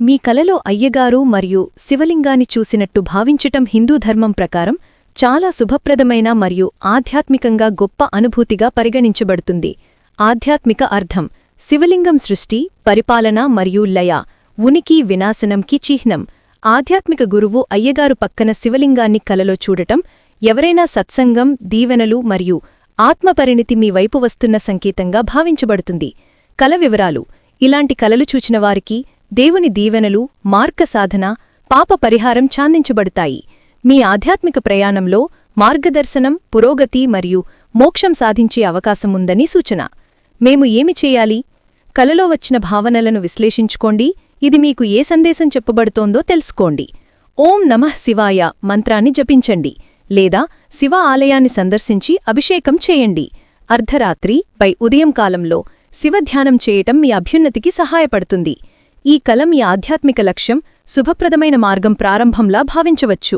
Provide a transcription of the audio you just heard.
మీ కలలో అయ్యగారు మరియు శివలింగాన్ని చూసినట్టు భావించటం హిందూ ధర్మం ప్రకారం చాలా శుభప్రదమైన మరియు ఆధ్యాత్మికంగా గొప్ప అనుభూతిగా పరిగణించబడుతుంది. ఆధ్యాత్మిక అర్థం శివలింగం సృష్టి పరిపాలన మరియు లయ ఉనికి వినాశనంకి చిహ్నం ఆధ్యాత్మిక గురువు అయ్యగారు పక్కన శివలింగాన్ని కలలో చూడటం ఎవరైనా సత్సంగం దీవెనలు మరియు ఆత్మపరిణితి మీ వైపు వస్తున్న సంకేతంగా భావించబడుతుంది. కల వివరాలు ఇలాంటి కలలు చూచిన వారికి దేవుని దీవెనలు మార్గసాధన పాప పరిహారం ఛాందించబడతాయి. మీ ఆధ్యాత్మిక ప్రయాణంలో మార్గదర్శనం పురోగతి మరియు మోక్షం సాధించే అవకాశముందని సూచన. మేము ఏమి చేయాలి? కలలో వచ్చిన భావనలను విశ్లేషించుకోండి. ఇది మీకు ఏ సందేశం చెప్పబడుతోందో తెలుసుకోండి. ఓం నమః శివాయ మంత్రాన్ని జపించండి లేదా శివ ఆలయాన్ని సందర్శించి అభిషేకం చేయండి. అర్ధరాత్రి పై ఉదయం కాలంలో శివధ్యానం చేయటం మీ అభ్యున్నతికి సహాయపడుతుంది. ఈ కలం ఈ ఆధ్యాత్మిక లక్ష్యం శుభప్రదమైన మార్గం ప్రారంభంలా భావించవచ్చు.